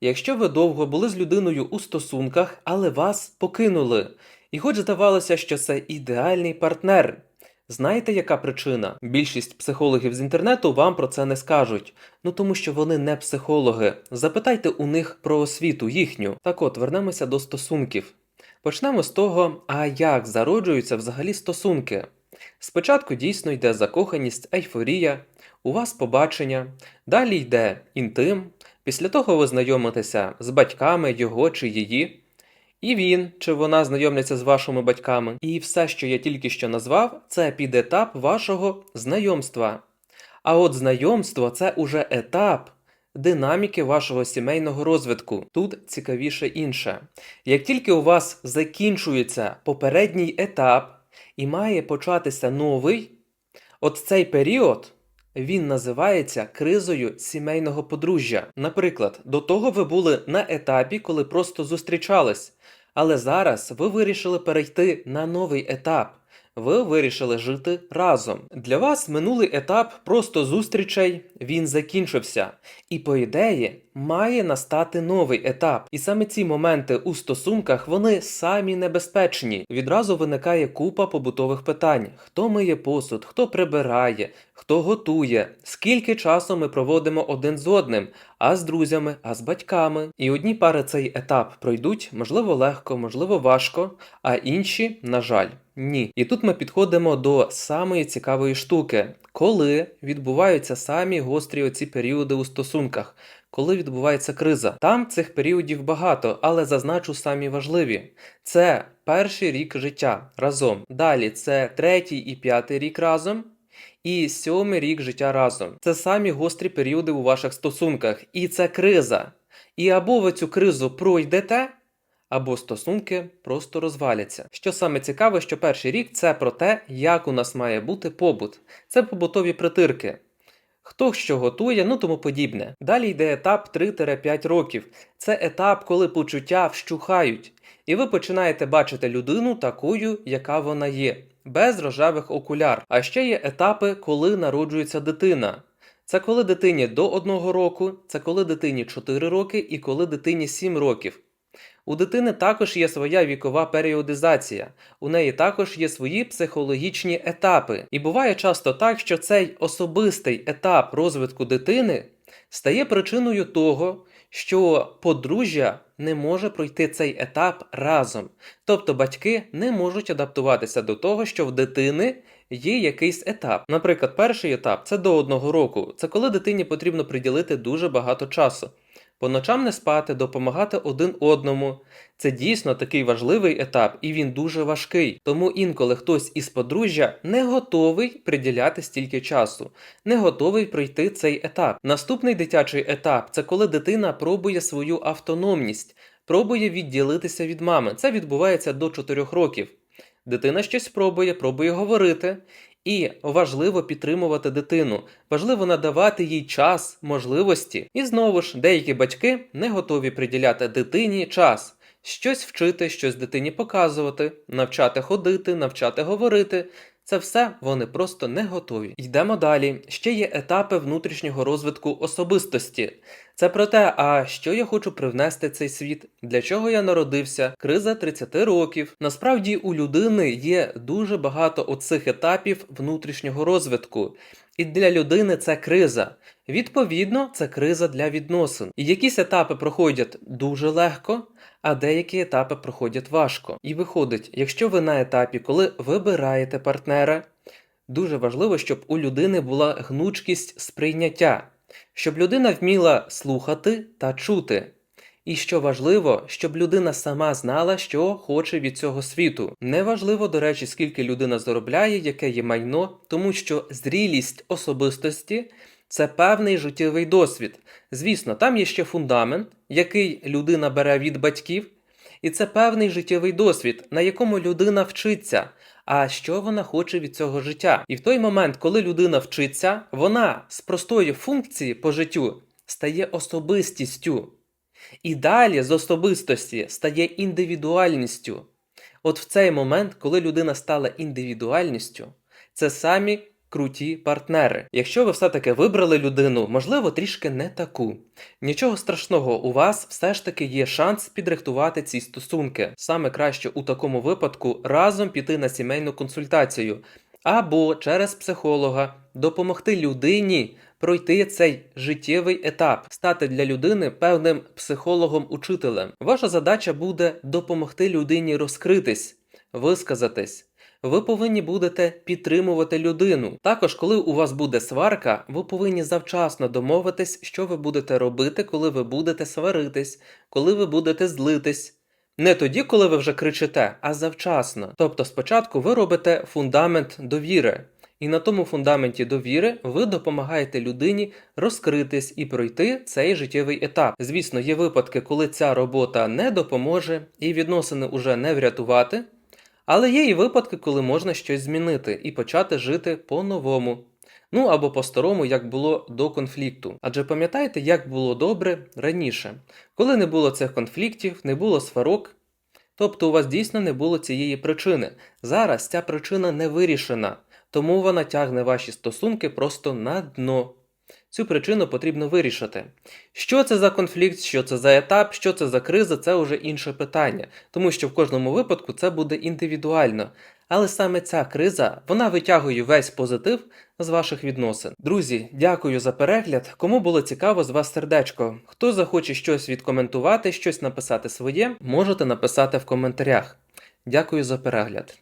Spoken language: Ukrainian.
Якщо ви довго були з людиною у стосунках, але вас покинули, і хоч здавалося, що це ідеальний партнер. Знаєте, яка причина? Більшість психологів з інтернету вам про це не скажуть. Ну тому що вони не психологи. Запитайте у них про освіту їхню. Так от, вернемося до стосунків. Почнемо з того, а як зароджуються взагалі стосунки. Спочатку дійсно йде закоханість, ейфорія, у вас побачення, далі йде інтим, після того ви знайомитеся з батьками його чи її, і він чи вона знайомляться з вашими батьками. І все, що я тільки що назвав, це підетап вашого знайомства. А от знайомство це уже етап динаміки вашого сімейного розвитку. Тут цікавіше інше. Як тільки у вас закінчується попередній етап і має початися новий, от цей період. Він називається кризою сімейного подружжя. Наприклад, до того ви були на етапі, коли просто зустрічались, але зараз ви вирішили перейти на новий етап. Ви вирішили жити разом. Для вас минулий етап просто зустрічей він закінчився. І по ідеї має настати новий етап. І саме ці моменти у стосунках вони самі небезпечні. Відразу виникає купа побутових питань: хто миє посуд, хто прибирає, хто готує, скільки часу ми проводимо один з одним, а з друзями, а з батьками. І одні пари цей етап пройдуть, можливо, легко, можливо, важко, а інші, на жаль. Ні. І тут ми підходимо до самої цікавої штуки, коли відбуваються самі гострі оці періоди у стосунках, коли відбувається криза. Там цих періодів багато, але зазначу самі важливі. Це перший рік життя разом. Далі це третій і п'ятий рік разом. І сьомий рік життя разом. Це самі гострі періоди у ваших стосунках, і це криза. І або ви цю кризу пройдете, або стосунки просто розваляться. Що саме цікаве, що перший рік це про те, як у нас має бути побут. Це побутові притирки. Хто що готує, ну тому подібне. Далі йде етап 3-5 років. Це етап, коли почуття вщухають, і ви починаєте бачити людину такою, яка вона є, без рожевих окуляр. А ще є етапи, коли народжується дитина. Це коли дитині до 1 року, це коли дитині 4 роки і коли дитині 7 років. У дитини також є своя вікова періодизація, у неї також є свої психологічні етапи. І буває часто так, що цей особистий етап розвитку дитини стає причиною того, що подружжя не може пройти цей етап разом. Тобто батьки не можуть адаптуватися до того, що в дитини є якийсь етап. Наприклад, перший етап це до одного року. Це коли дитині потрібно приділити дуже багато часу. По ночам не спати, допомагати один одному. Це дійсно такий важливий етап, і він дуже важкий. Тому інколи хтось із подружжя не готовий приділяти стільки часу, не готовий пройти цей етап. Наступний дитячий етап це коли дитина пробує свою автономність, пробує відділитися від мами. Це відбувається до 4 років. Дитина щось пробує, пробує говорити. І важливо підтримувати дитину, важливо надавати їй час, можливості. І знову ж, деякі батьки не готові приділяти дитині час, щось вчити, щось дитині показувати, навчати ходити, навчати говорити. Це все вони просто не готові. Йдемо далі. Ще є етапи внутрішнього розвитку особистості. Це про те, а що я хочу привнести цей світ, для чого я народився, криза 30 років. Насправді у людини є дуже багато оцих етапів внутрішнього розвитку. І для людини це криза. Відповідно, це криза для відносин. І якісь етапи проходять дуже легко, а деякі етапи проходять важко. І виходить, якщо ви на етапі, коли вибираєте партнера, дуже важливо, щоб у людини була гнучкість сприйняття, щоб людина вміла слухати та чути. І що важливо, щоб людина сама знала, що хоче від цього світу. Неважливо, до речі, скільки людина заробляє, яке є майно, тому що зрілість особистості це певний життєвий досвід. Звісно, там є ще фундамент, який людина бере від батьків, і це певний життєвий досвід, на якому людина вчиться. А що вона хоче від цього життя? І в той момент, коли людина вчиться, вона з простої функції по життю стає особистістю. І далі з особистості стає індивідуальністю. От в цей момент, коли людина стала індивідуальністю, це самі круті партнери. Якщо ви все-таки вибрали людину, можливо, трішки не таку. Нічого страшного, у вас все ж таки є шанс підрихтувати ці стосунки. Саме краще у такому випадку разом піти на сімейну консультацію або через психолога допомогти людині пройти цей життєвий етап, стати для людини певним психологом-учителем. Ваша задача буде допомогти людині розкритись, висказатись. Ви повинні будете підтримувати людину. Також, коли у вас буде сварка, ви повинні завчасно домовитись, що ви будете робити, коли ви будете сваритись, коли ви будете злитись. Не тоді, коли ви вже кричите, а завчасно. Тобто спочатку ви робите фундамент довіри. І на тому фундаменті довіри ви допомагаєте людині розкритись і пройти цей життєвий етап. Звісно, є випадки, коли ця робота не допоможе і відносини уже не врятувати. Але є і випадки, коли можна щось змінити і почати жити по-новому. Ну або по-старому, як було до конфлікту. Адже пам'ятаєте, як було добре раніше, коли не було цих конфліктів, не було сварок. Тобто у вас дійсно не було цієї причини. Зараз ця причина не вирішена, тому вона тягне ваші стосунки просто на дно. Цю причину потрібно вирішити. Що це за конфлікт, що це за етап, що це за криза, це вже інше питання, тому що в кожному випадку це буде індивідуально. Але саме ця криза вона витягує весь позитив з ваших відносин. Друзі, дякую за перегляд. Кому було цікаво з вас сердечко. Хто захоче щось відкоментувати, щось написати своє, можете написати в коментарях. Дякую за перегляд.